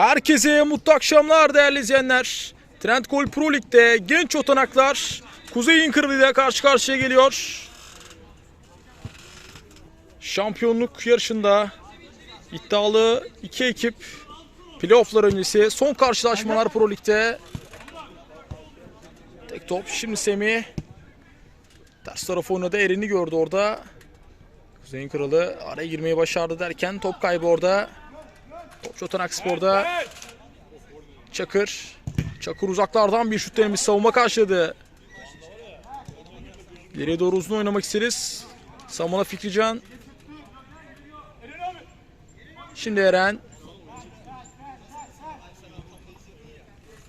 Herkese mutlu akşamlar değerli izleyenler. Trendgol Pro Lig'de genç otanaklar Kuzey İnkırlı ile karşı karşıya geliyor. Şampiyonluk yarışında iddialı iki ekip playofflar öncesi son karşılaşmalar Pro Lig'de. Tek top şimdi Semih ters tarafı oynadı Eren'i gördü orada. Kuzey'in kralı araya girmeyi başardı derken top kaybı orada. Topçu Otanak Spor'da Çakır. Çakır uzaklardan bir şut denemiş savunma karşıladı. Geriye doğru uzun oynamak isteriz. Savunma Fikrican. Şimdi Eren.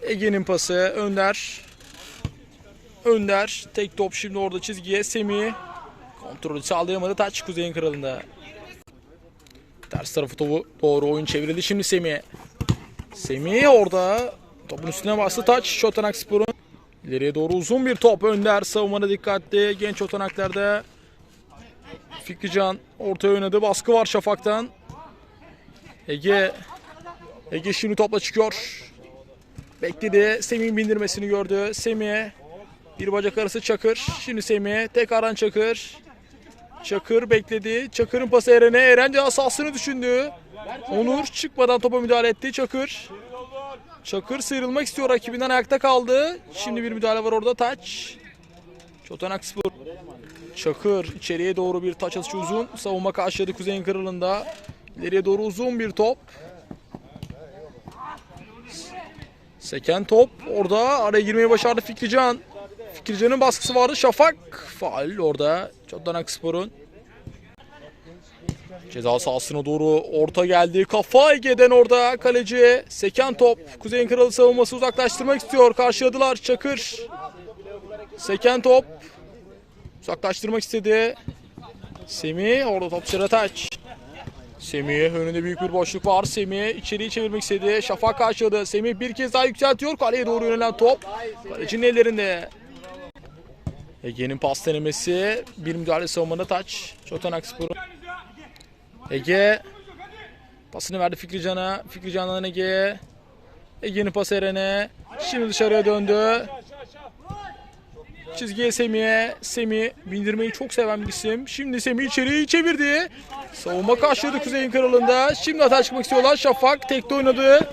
Ege'nin pası. Önder. Önder. Tek top şimdi orada çizgiye. Semih. Kontrolü sağlayamadı. Taç Kuzey'in kralında. Ters tarafı topu doğru oyun çevrildi. Şimdi Semih. Semih orada. Topun üstüne bastı taç. Şotanak Spor'un. İleriye doğru uzun bir top. Önder savunmada dikkatli. Genç otanaklarda. Fikrican ortaya oynadı. Baskı var Şafak'tan. Ege. Ege şimdi topla çıkıyor. Bekledi. Semih'in bindirmesini gördü. Semih. Bir bacak arası Çakır. Şimdi Semih. Tek aran Çakır. Çakır bekledi. Çakır'ın pası Eren'e. Eren de asasını düşündü. Onur çıkmadan topa müdahale etti. Çakır. Çakır sıyrılmak istiyor rakibinden ayakta kaldı. Şimdi bir müdahale var orada taç. Çotanak Spor. Çakır içeriye doğru bir taç atışı uzun. Savunma karşıladı Kuzey'in kırılında. İleriye doğru uzun bir top. Seken top. Orada araya girmeyi başardı Fikrican. Fikrican'ın baskısı vardı. Şafak. Faal orada. Çotanak Spor'un. Ceza sahasına doğru orta geldi. Kafa Ege'den orada kaleci. Seken top. Kuzey'in kralı savunması uzaklaştırmak istiyor. Karşıladılar. Çakır. Seken top. Uzaklaştırmak istedi. Semih orada top sıra taç. Semih önünde büyük bir boşluk var. Semih içeriye çevirmek istedi. Şafak karşıladı. Semih bir kez daha yükseltiyor. Kaleye doğru yönelen top. Kalecinin ellerinde. Ege'nin pas denemesi. Bir müdahale savunmada taç. Çotanak Spor'un. Ege pasını verdi Fikrican'a. Fikrican'dan Ege'ye. Ege'nin pası Eren'e. Şimdi dışarıya döndü. Çizgiye Semih'e. Semih bindirmeyi çok seven bir isim. Şimdi Semih içeriye çevirdi. Savunma karşıladı Kuzey'in kralında. Şimdi hata çıkmak istiyorlar. Şafak tekte oynadı.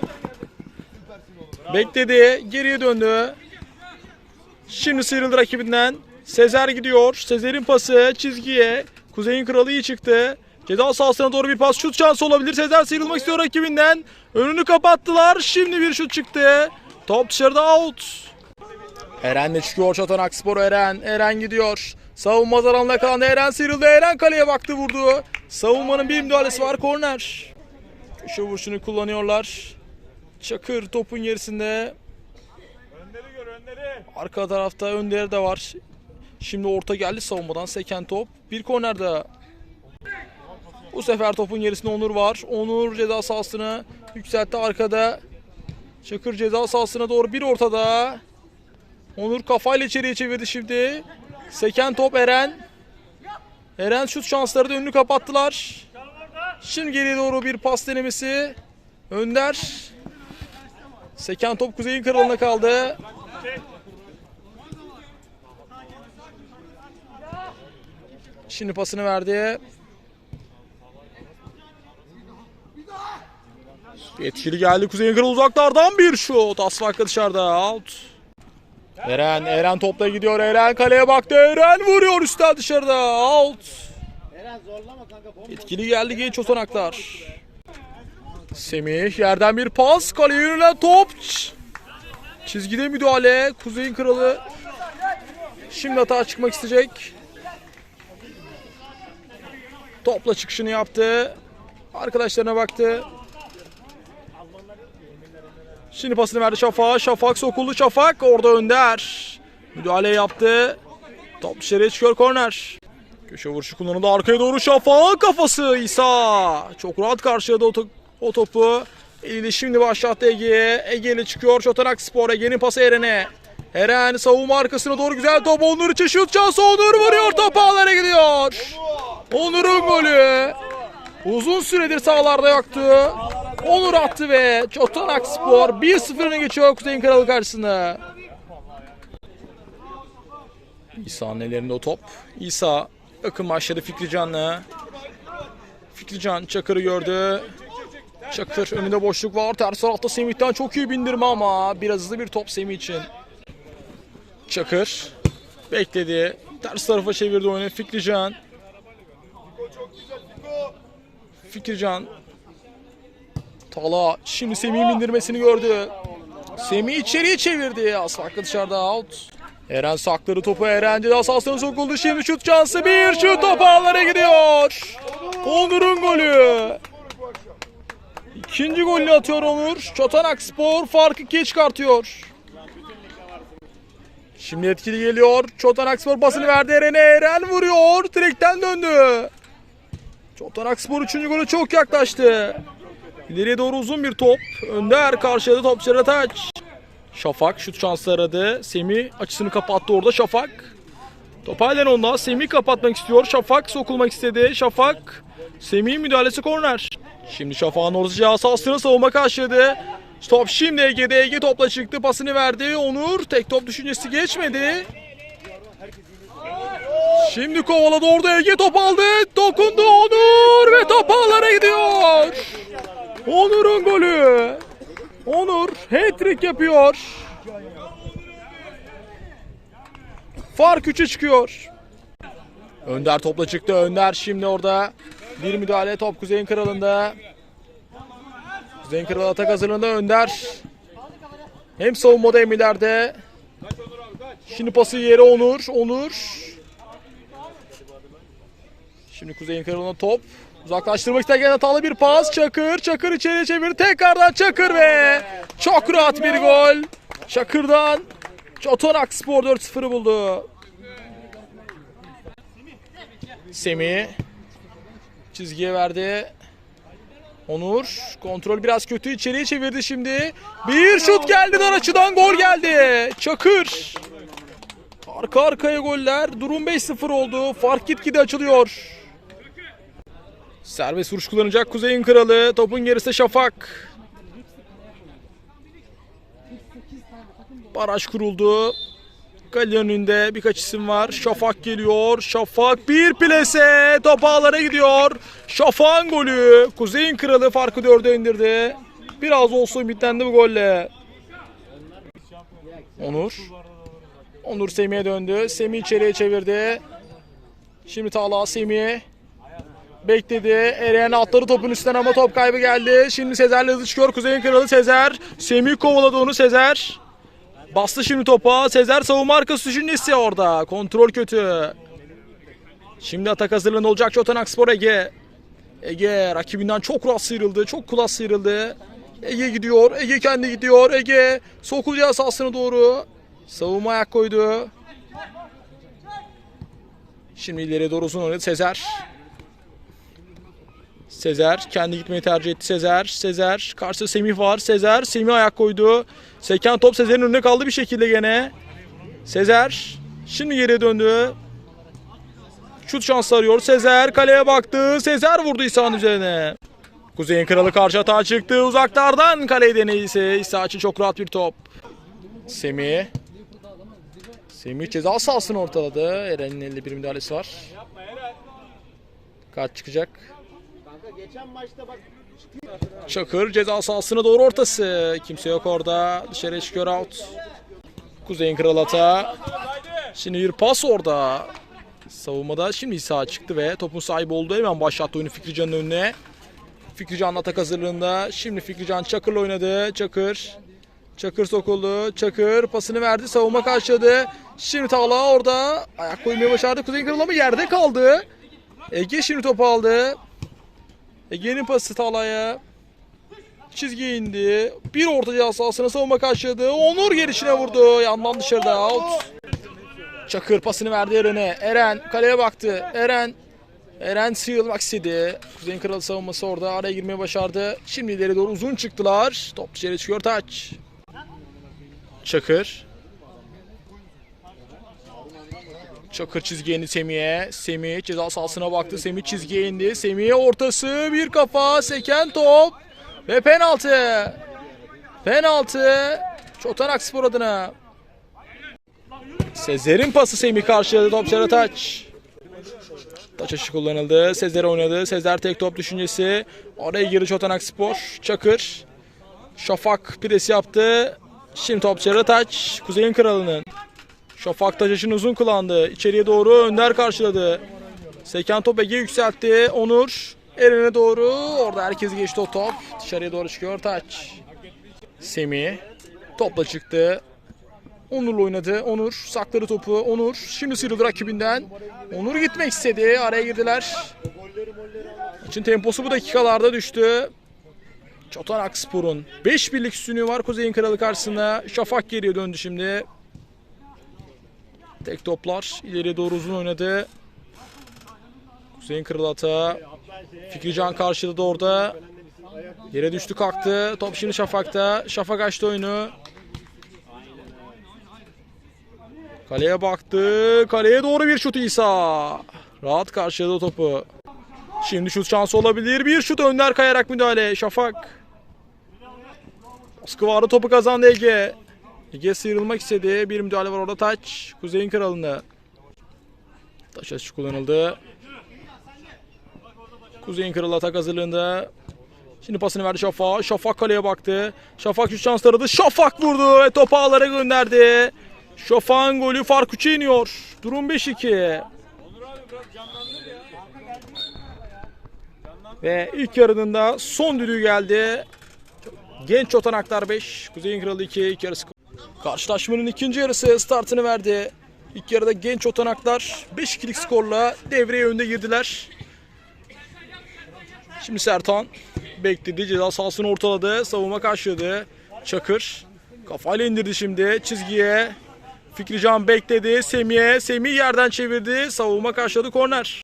Bekledi. Geriye döndü. Şimdi sıyrıldı rakibinden. Sezer gidiyor. Sezer'in pası çizgiye. Kuzey'in kralı iyi çıktı. Ceza sahasına doğru bir pas şut şansı olabilir. Sezer sıyrılmak istiyor rakibinden. Önünü kapattılar. Şimdi bir şut çıktı. Top dışarıda out. Eren de çıkıyor Çotanak Spor Eren. Eren gidiyor. Savunma zararına kalan Eren sıyrıldı. Eren kaleye baktı vurdu. Savunmanın bir müdahalesi var. Korner. Köşe vuruşunu kullanıyorlar. Çakır topun gerisinde. Arka tarafta Önder de var. Şimdi orta geldi savunmadan seken top. Bir korner. Bu sefer topun gerisinde Onur var. Onur ceza sahasını yükseltti arkada. Çakır ceza sahasına doğru bir ortada. Onur kafayla içeriye çevirdi şimdi. Seken top Eren. Eren şut şansları da önünü kapattılar. Şimdi geriye doğru bir pas denemesi. Önder. Seken top Kuzey'in kralına kaldı. Şimdi pasını verdi. Etkili geldi Kuzey'in kralı uzaklardan bir şut. Asfakla dışarıda. Out. Eren, Eren topla gidiyor. Eren kaleye baktı. Eren vuruyor üstten dışarıda. Out. Etkili geldi genç otanaklar. Semih yerden bir pas. Kaleye yönelen top. Çizgide müdahale. Kuzey'in kralı. Şimdi hata çıkmak isteyecek. Topla çıkışını yaptı. Arkadaşlarına baktı. Şimdi pasını verdi Şafak. Şafak sokuldu Şafak. Orada Önder. Müdahale yaptı. Top dışarıya çıkıyor korner. Köşe vuruşu kullanıldı. Arkaya doğru Şafak kafası İsa. Çok rahat karşıladı o, to- o topu. Elini şimdi başlattı Ege. Ege ile çıkıyor Çotanak Spor. Ege'nin pası Eren'e. Eren savunma arkasına doğru güzel top. Onur için şut şansı. Onur vuruyor. Top ağlara gidiyor. Onur'un golü. Uzun süredir sahalarda yoktu. Onur attı ve Çotanak Spor 1-0 öne geçiyor Kuzey'in Kralı karşısında. İsa'nın ellerinde o top. İsa yakın başladı Fikri Can'la. Fikri Can Çakır'ı gördü. Çakır önünde boşluk var. Ters tarafta Semih'ten çok iyi bindirme ama biraz hızlı bir top Semih için. Çakır bekledi. Ters tarafa çevirdi oyunu Fikri Can. Fikri Can. Tala şimdi Semih'in bindirmesini gördü. Semih içeriye çevirdi. Asfaklı dışarıda out. Eren sakladı topu. Eren ceza sahasına sokuldu. Şimdi şut şansı. Bir şut top ağlara gidiyor. Onur'un golü. İkinci golünü atıyor Onur. Çotanak Spor farkı ikiye çıkartıyor. Şimdi etkili geliyor. Çotanak Spor pasını verdi Eren'e. Eren vuruyor. Direkten döndü. Çotanak Spor 3. golü çok yaklaştı. İleriye doğru uzun bir top. Önder karşıladı top dışarı taç. Şafak şut şansı aradı. Semih açısını kapattı orada Şafak. Top halen onda. Semih kapatmak istiyor. Şafak sokulmak istedi. Şafak. Semih müdahalesi korner. Şimdi Şafak'ın ortası cihazı aslında savunma karşıladı. Top şimdi Ege'de. Ege topla çıktı. Pasını verdi. Onur tek top düşüncesi geçmedi. Şimdi kovaladı orada Ege top aldı. Dokundu Onur ve top ağlara gidiyor. Onur'un golü. Onur hat-trick yapıyor. Fark 3'e çıkıyor. Önder topla çıktı. Önder şimdi orada bir müdahale top Kuzey'in kralında. Kuzey'in kralı atak hazırlığında Önder. Hem savunmada hem ileride. Şimdi pası yere Onur. Onur. Şimdi Kuzey'in kralına top. Uzaklaştırmak isterken hatalı bir pas. Çakır. Çakır içeriye çevirdi. Tekrardan Çakır ve çok rahat bir gol. Çakır'dan Çotanak Spor 4-0'ı buldu. Semih çizgiye verdi. Onur kontrol biraz kötü içeriye çevirdi şimdi. Bir şut geldi dar açıdan gol geldi. Çakır. Arka arkaya goller. Durum 5-0 oldu. Fark gitgide açılıyor. Serbest vuruş kullanacak Kuzey'in kralı. Topun gerisi Şafak. Baraj kuruldu. Kale önünde birkaç isim var. Şafak geliyor. Şafak bir plase. Top ağlara gidiyor. Şafak'ın golü. Kuzey'in kralı farkı dörde indirdi. Biraz olsun bitlendi bu golle. Onur. Onur Semih'e döndü. Semih içeriye çevirdi. Şimdi Talha Semih. Bekledi. Eren atladı topun üstünden ama top kaybı geldi. Şimdi Sezer'le hızlı çıkıyor. Kuzey'in kralı Sezer. Semih kovaladı onu Sezer. Bastı şimdi topa. Sezer savunma arkası düşüncesi orada. Kontrol kötü. Şimdi atak hazırlığında olacak Çotanak Spor Ege. Ege rakibinden çok rahat sıyrıldı. Çok klas sıyrıldı. Ege gidiyor. Ege kendi gidiyor. Ege sokulacağı sahasına doğru. Savunma ayak koydu. Şimdi ileriye doğru uzun oynadı Sezer. Sezer kendi gitmeyi tercih etti Sezer. Sezer karşısında Semih var. Sezer Semih ayak koydu. Seken top Sezer'in önüne kaldı bir şekilde gene. Sezer şimdi geriye döndü. Şut şansı arıyor. Sezer kaleye baktı. Sezer vurdu İsa'nın üzerine. Kuzey'in kralı karşı hata çıktı. Uzaklardan kaleye deneyisi. İsa için çok rahat bir top. Semih. Semih ceza sahasını ortaladı. Eren'in 51 müdahalesi var. Kart çıkacak. Çakır ceza sahasına doğru ortası. Kimse yok orada. Dışarıya çıkıyor out. Kuzey'in kralı hata. Şimdi bir pas orada. Savunmada şimdi İsa çıktı ve topun sahibi oldu. Hemen başlattı oyunu Fikrican'ın önüne. Fikrican atak hazırlığında. Şimdi Fikrican Çakır'la oynadı. Çakır. Çakır sokuldu. Çakır pasını verdi. Savunma karşıladı. Şimdi Tağla orada. Ayak koymayı başardı. Kuzey'in kralı ama yerde kaldı. Ege şimdi topu aldı. Ege'nin pası Talha'ya. Çizgiye indi. Bir orta ceza sahasına savunma karşıladı. Onur gelişine vurdu. Yandan dışarıda out. Çakır pasını verdi Eren'e. Eren kaleye baktı. Eren Eren sıyrılmak istedi. Kuzey'in kralı savunması orada araya girmeyi başardı. Şimdi ileri doğru uzun çıktılar. Top dışarı çıkıyor taç. Çakır. Çakır çizgiye indi Semih'e. Semih ceza sahasına baktı. Semih çizgiye indi. Semih'e ortası bir kafa. Seken top. Ve penaltı. Penaltı. Çotanak Spor adına. Sezer'in pası Semih karşıladı top dışarı taç. Aşı kullanıldı. Sezer oynadı. Sezer tek top düşüncesi. Oraya girdi Çotanak Spor. Çakır. Şafak pres yaptı. Şimdi top dışarı taç. Kuzey'in kralının. Şafak taç açını uzun kullandı. İçeriye doğru Önder karşıladı. Seken top Ege yükseltti. Onur. Eren'e doğru. Orada herkes geçti o top. Dışarıya doğru çıkıyor taç. Semih. Topla çıktı. Onur'la oynadı. Onur sakladı topu. Onur şimdi sıyrıldı rakibinden. Onur gitmek istedi. Araya girdiler. Maçın temposu bu dakikalarda düştü. Çotan Akspor'un 5 birlik üstünlüğü var Kuzey'in kralı karşısında. Şafak geriye döndü şimdi. Tek toplar ileriye doğru uzun oynadı. Kuzey'in kralı hata. Fikrican karşıladı orada. Yere düştü kalktı. Top şimdi Şafak'ta. Şafak açtı oyunu. Kaleye baktı. Kaleye doğru bir şut İsa. Rahat karşıladı topu. Şimdi şut şansı olabilir. Bir şut önder kayarak müdahale. Şafak. Baskı topu kazandı Ege. Ege sıyrılmak istedi. Bir müdahale var orada taç. Kuzey'in kralında. Taş açı kullanıldı. Kuzey'in kralı atak hazırlığında. Şimdi pasını verdi Şafak. Şafak kaleye baktı. Şafak şut şans aradı. Şafak vurdu ve topu ağlara gönderdi. Şafak'ın golü fark 3'e iniyor. Durum 5-2. Ve ilk yarının da son düdüğü geldi. Genç Otanaklar 5, Kuzey'in Kralı 2, ilk yarısı. Karşılaşmanın ikinci yarısı startını verdi. İlk yarıda Genç Otanaklar 5-2'lik skorla devreye önde girdiler. Şimdi Sertan bekledi. Ceza sahasını ortaladı. Savunma karşıladı. Çakır kafayla indirdi şimdi çizgiye. Fikrican bekledi. Semih'e. Semih yerden çevirdi. Savunma karşıladı. Korner.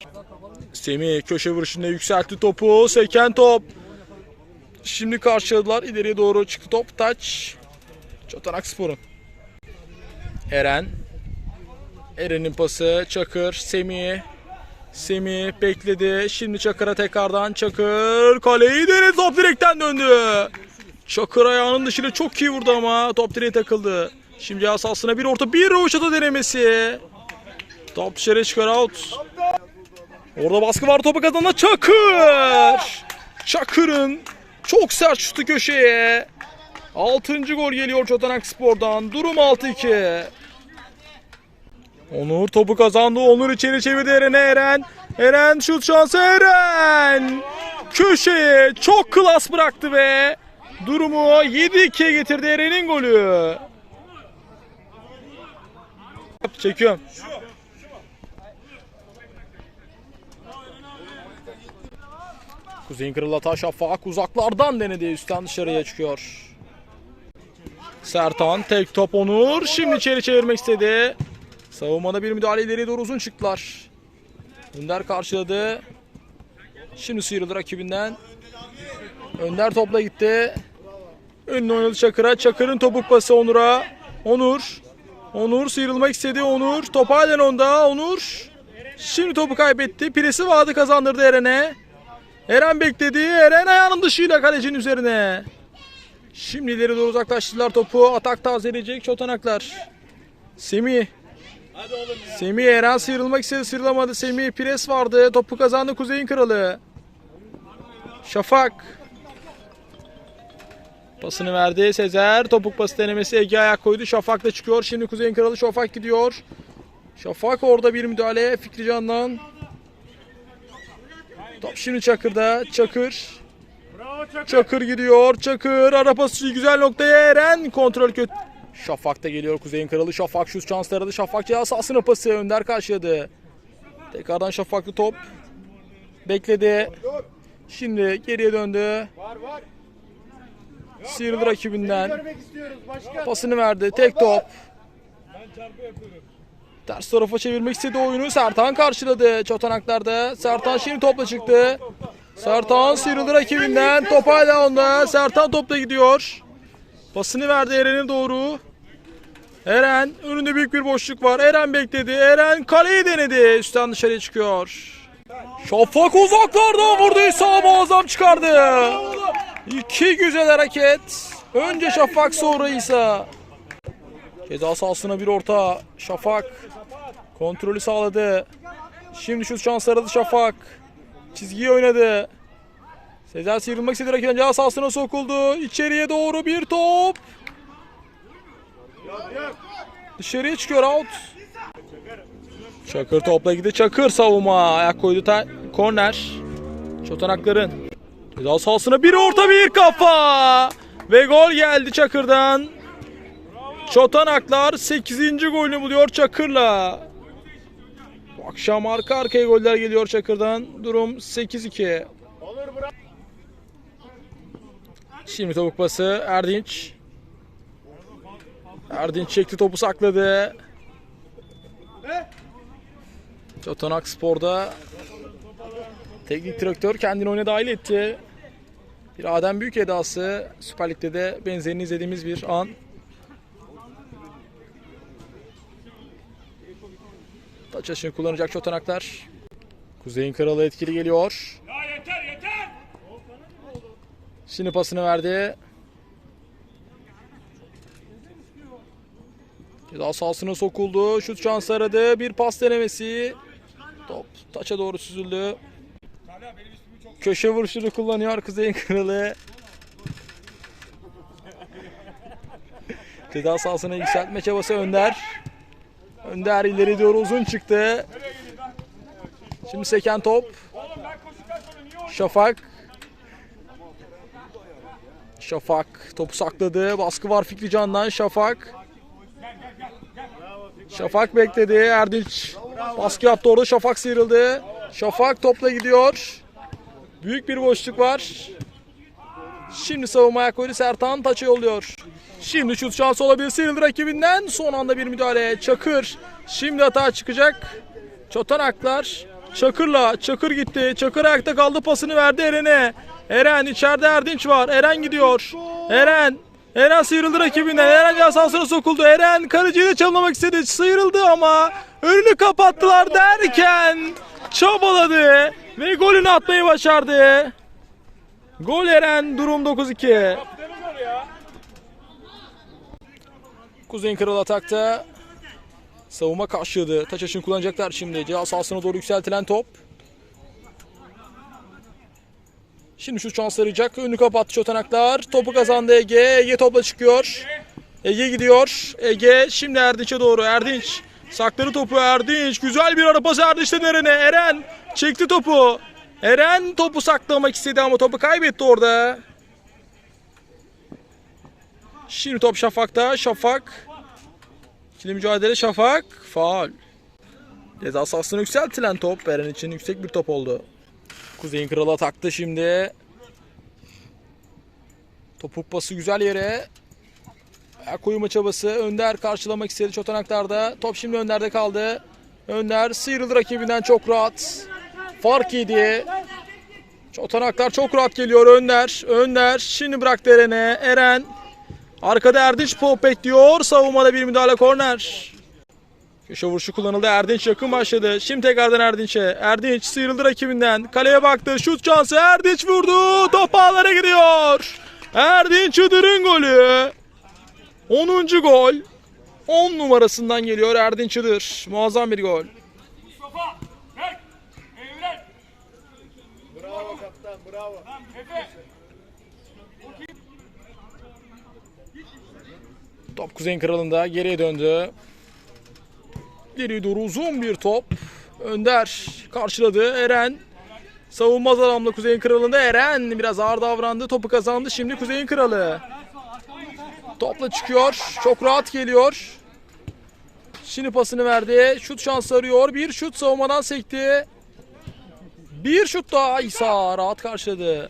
Semih köşe vuruşunda yükseltti topu. Seken top. Şimdi karşıladılar. İleriye doğru çıktı top. Taç. Çotanak Spor'un. Eren. Eren'in pası. Çakır. Semih. Semih bekledi. Şimdi Çakır'a tekrardan Çakır. Kaleyi denedi. Top direkten döndü. Çakır ayağının dışıyla çok iyi vurdu ama top direğe takıldı. Şimdi asasına bir orta bir roşata denemesi. Top dışarı çıkar out. Orada baskı var topu kazanan Çakır. Çakır'ın çok sert şutu köşeye. 6. gol geliyor Çotanak Spor'dan. Durum 6-2. Onur topu kazandı. Onur içeri çevirdi Eren'e Eren. Eren şut şansı Eren. Köşeye çok klas bıraktı ve durumu 7-2'ye getirdi Eren'in golü. Çekiyorum. Kuzey'in kralı Ataş Şafak uzaklardan denedi. Üstten dışarıya çıkıyor. Sertan tek top Onur. Şimdi içeri çevirmek istedi. Savunmada bir müdahale ileriye doğru uzun çıktılar. Önder karşıladı. Şimdi sıyrıldı rakibinden. Önder topla gitti. Önüne oynadı Çakır'a. Çakır'ın topuk pası Onur'a. Onur. Onur sıyrılmak istedi. Onur. Top halen onda. Onur. Şimdi topu kaybetti. Piresi vardı kazandırdı Eren'e. Eren bekledi. Eren ayağının dışıyla kalecinin üzerine. Şimdi ileri doğru uzaklaştılar topu. Atak tazeleyecek çotanaklar. Semih. Semih Eren sıyrılmak istedi sıyrılamadı. Semih pres vardı. Topu kazandı Kuzey'in kralı. Şafak. Pasını verdi Sezer. Topuk pası denemesi Ege ayak koydu. Şafak da çıkıyor. Şimdi Kuzey'in kralı Şafak gidiyor. Şafak orada bir müdahale Fikrican'dan. Top şimdi Çakır'da. Çakır. Çakır gidiyor. Çakır ara pası güzel noktaya Eren. Kontrol kötü. Şafak da geliyor Kuzey'in kralı. Şafak şut şansları aradı. Şafak ceza sahasına pası. Önder karşıladı. Tekrardan Şafaklı top. Bekledi. Şimdi geriye döndü. Sıyrıldı rakibinden. Pasını verdi. Tek top. Ters tarafa çevirmek istedi oyunu. Sertan karşıladı. Çotanaklarda. Sertan şimdi topla çıktı. Sertan sıyrıldı rakibinden. Top hala onda. Sertan topla gidiyor. Pasını verdi Eren'e doğru. Eren önünde büyük bir boşluk var. Eren bekledi. Eren kaleyi denedi. Üstten dışarıya çıkıyor. Şafak uzaklardan vurdu. Sağ muazzam çıkardı. İki güzel hareket. Önce Şafak sonra İsa. Ceza sahasına bir orta. Şafak kontrolü sağladı. Şimdi şut şans aradı Şafak. Çizgiyi oynadı. Sezer sıyrılmak istedi rakibden ceza sahasına sokuldu. İçeriye doğru bir top. Dışarıya çıkıyor out. Çakır topla gitti. Çakır savunma. Ayak koydu. Ta- korner. Çotanakların. Ceza sahasına bir orta bir kafa. Ve gol geldi Çakır'dan. Çotanaklar 8. golünü buluyor Çakır'la. Akşam arka arkaya goller geliyor Çakır'dan. Durum 8-2. Şimdi topuk pası Erdinç. Erdinç çekti topu sakladı. Çotanak Spor'da teknik direktör kendini oyuna dahil etti. Bir Adem Büyük edası Süper Lig'de de benzerini izlediğimiz bir an. Taç açını kullanacak Çotanaklar. Kuzey'in kralı etkili geliyor. Ya yeter yeter. Şimdi pasını verdi. Ceza sahasına sokuldu. Şut şansı aradı. Bir pas denemesi. Top taça doğru süzüldü. Köşe vuruşunu kullanıyor Kuzey'in kralı. Ceza sahasına yükseltme çabası Önder. Önder ileri doğru uzun çıktı. Şimdi seken top. Şafak. Şafak topu sakladı. Baskı var Fikri Can'dan. Şafak. Şafak bekledi. Erdinç baskı yaptı orada. Şafak sıyrıldı. Şafak topla gidiyor. Büyük bir boşluk var. Şimdi savunmaya koydu. Sertan taça yolluyor. Şimdi şut şansı olabilir. Sıyrıldı rakibinden. Son anda bir müdahale. Çakır. Şimdi hata çıkacak. Çotanaklar. Çakır'la. Çakır gitti. Çakır ayakta kaldı. Pasını verdi Eren'e. Eren içeride Erdinç var. Eren gidiyor. Eren. Eren sıyrıldı rakibinden. Eren cezasına sokuldu. Eren kaleciyi de çalmamak istedi. Sıyrıldı ama önünü kapattılar derken çabaladı ve golünü atmayı başardı. Gol Eren durum 9-2. Deme gol ya. Kuzey'in kralı atakta. Savunma karşıladı. Taç açını kullanacaklar şimdi. Ceza sahasına doğru yükseltilen top. Şimdi şu şans arayacak. Önünü kapattı çotanaklar. Topu kazandı Ege. Ege topla çıkıyor. Ege gidiyor. Ege şimdi Erdinç'e doğru. Erdinç. Sakladı topu Erdinç. Güzel bir ara pas Erdinç'ten Eren'e. Eren çekti topu. Eren topu saklamak istedi ama topu kaybetti orada. Şimdi top Şafak'ta. Şafak. İkili mücadele Şafak. Faul. Ceza sahasına yükseltilen top. Eren için yüksek bir top oldu. Kuzey'in kralı atakta şimdi. Topuk pası güzel yere. Ayak koyma çabası. Önder karşılamak istedi çotanaklarda. Top şimdi Önder'de kaldı. Önder sıyrıldı rakibinden çok rahat. Fark yedi. Çotanaklar çok rahat geliyor Önder. Önder şimdi bıraktı Eren'e. Eren Arkada Erdinç pop bekliyor. Savunmada bir müdahale korner. Köşe vuruşu kullanıldı. Erdinç yakın başladı. Şimdi tekrardan Erdinç'e. Erdinç sıyrıldı rakibinden. Kaleye baktı. Şut şansı. Erdinç vurdu. Top ağlara gidiyor. Erdinç Iğdır'ın golü. 10. gol. 10 numarasından geliyor Erdinç Iğdır. Muazzam bir gol. Mustafa. Bravo kaptan bravo. Lan Top Kuzey'in kralında geriye döndü. Geriye doğru uzun bir top. Önder karşıladı. Eren savunmaz adamla Kuzey'in kralında. Eren biraz ağır davrandı. Topu kazandı. Şimdi Kuzey'in kralı. Topla çıkıyor. Çok rahat geliyor. Şimdi pasını verdi. Şut şansı arıyor. Bir şut savunmadan sekti. Bir şut daha İsa rahat karşıladı.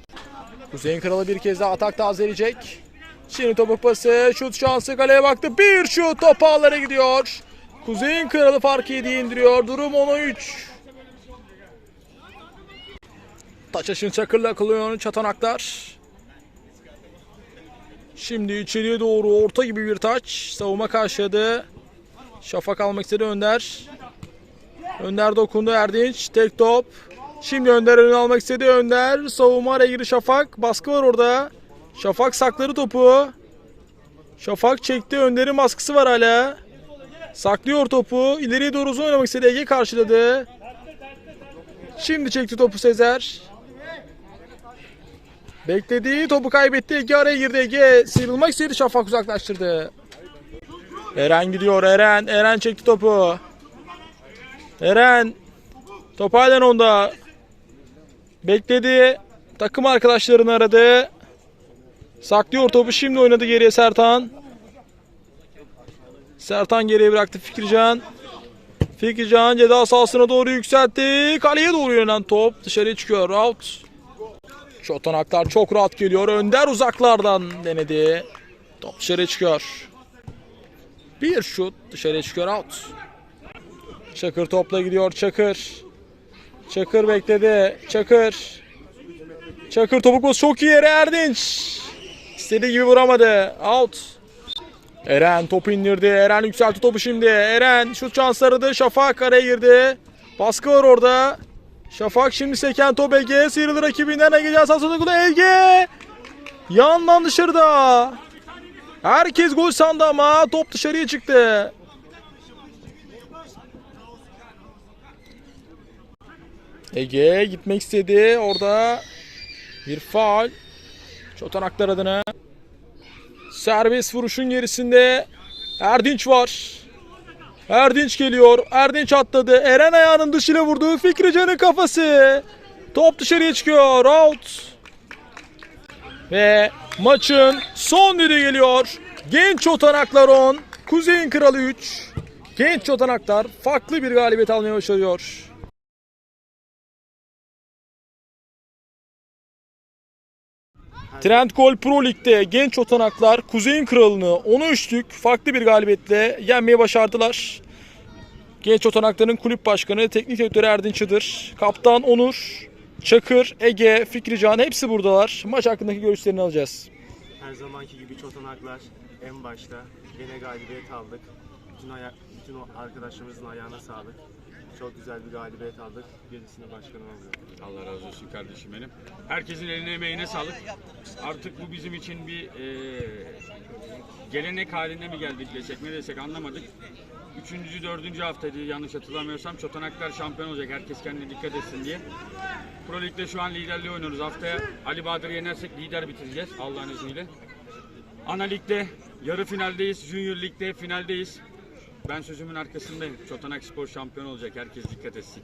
Kuzey'in kralı bir kez daha atak tazeleyecek. Şimdi topuk pası, şut şansı kaleye baktı. Bir şut top ağlara gidiyor. Kuzey'in kralı farkı yediği indiriyor. Durum 10'a 3. Taçaşın Çakır'la kullanıyor çatanaklar. Şimdi içeriye doğru orta gibi bir taç. Savunma karşıladı. Şafak almak istedi Önder. Önder dokundu Erdinç. Tek top. Şimdi Önder önünü almak istedi. Önder savunma araya girdi Şafak. Baskı var orada. Şafak sakladı topu. Şafak çekti. Önder'in baskısı var hala. Saklıyor topu. İleriye doğru uzun oynamak istedi. Ege karşıladı. Şimdi çekti topu Sezer. Beklediği topu kaybetti. Ege araya girdi. Ege sıyrılmak istedi. Şafak uzaklaştırdı. Eren gidiyor. Eren. Eren çekti topu. Eren. Top halen onda. Bekledi. Takım arkadaşlarını aradı. Saklıyor topu. Şimdi oynadı geriye Sertan. Sertan geriye bıraktı Fikircan. Fikircan ceza sahasına doğru yükseltti. Kaleye doğru yönelen top. Dışarıya çıkıyor. Out. Çotanaklar çok rahat geliyor. Önder uzaklardan denedi. Top dışarıya çıkıyor. Bir şut dışarıya çıkıyor. Out. Çakır topla gidiyor. Çakır. Çakır bekledi. Çakır. Çakır topuk çok iyi yere Erdinç. İstediği gibi vuramadı. Out. Eren topu indirdi. Eren yükseltti topu şimdi. Eren şut şansı aradı. Şafak araya girdi. Baskı var orada. Şafak şimdi seken top Ege. Sıyrılır rakibinden Ege Cansas'a dokundu. Ege. Yandan dışarıda. Herkes gol sandı ama top dışarıya çıktı. Ege gitmek istedi. Orada bir faal. Çotanaklar adına. Serbest vuruşun gerisinde Erdinç var. Erdinç geliyor. Erdinç atladı. Eren ayağının dışıyla vurdu. Fikri Can'ın kafası. Top dışarıya çıkıyor. Out. Ve maçın son düdüğü geliyor. Genç Çotanaklar 10. Kuzey'in Kralı 3. Genç Çotanaklar farklı bir galibiyet almaya başarıyor. Trendgol Pro Lig'de genç otanaklar Kuzey'in kralını 10'a üçlük farklı bir galibiyetle yenmeyi başardılar. Genç otanakların kulüp başkanı, teknik direktörü Erdin Çıdır, kaptan Onur, Çakır, Ege, Fikrican hepsi buradalar. Maç hakkındaki görüşlerini alacağız. Her zamanki gibi çotanaklar en başta gene galibiyet aldık. Bütün, aya- bütün o arkadaşlarımızın ayağına sağlık. Çok güzel bir galibiyet aldık. Gerisini başkanıma bırakıyorum. Allah razı olsun kardeşim benim. Herkesin eline emeğine sağlık. Artık bu bizim için bir e, gelenek haline mi geldik desek ne desek anlamadık. Üçüncü, dördüncü haftaydı yanlış hatırlamıyorsam. Çotanaklar şampiyon olacak. Herkes kendine dikkat etsin diye. Pro Lig'de şu an liderliği oynuyoruz. Haftaya Ali Bahadır'ı yenersek lider bitireceğiz Allah'ın izniyle. Ana Lig'de yarı finaldeyiz. Junior Lig'de finaldeyiz. Ben sözümün arkasındayım. Çotanak Spor şampiyon olacak. Herkes dikkat etsin.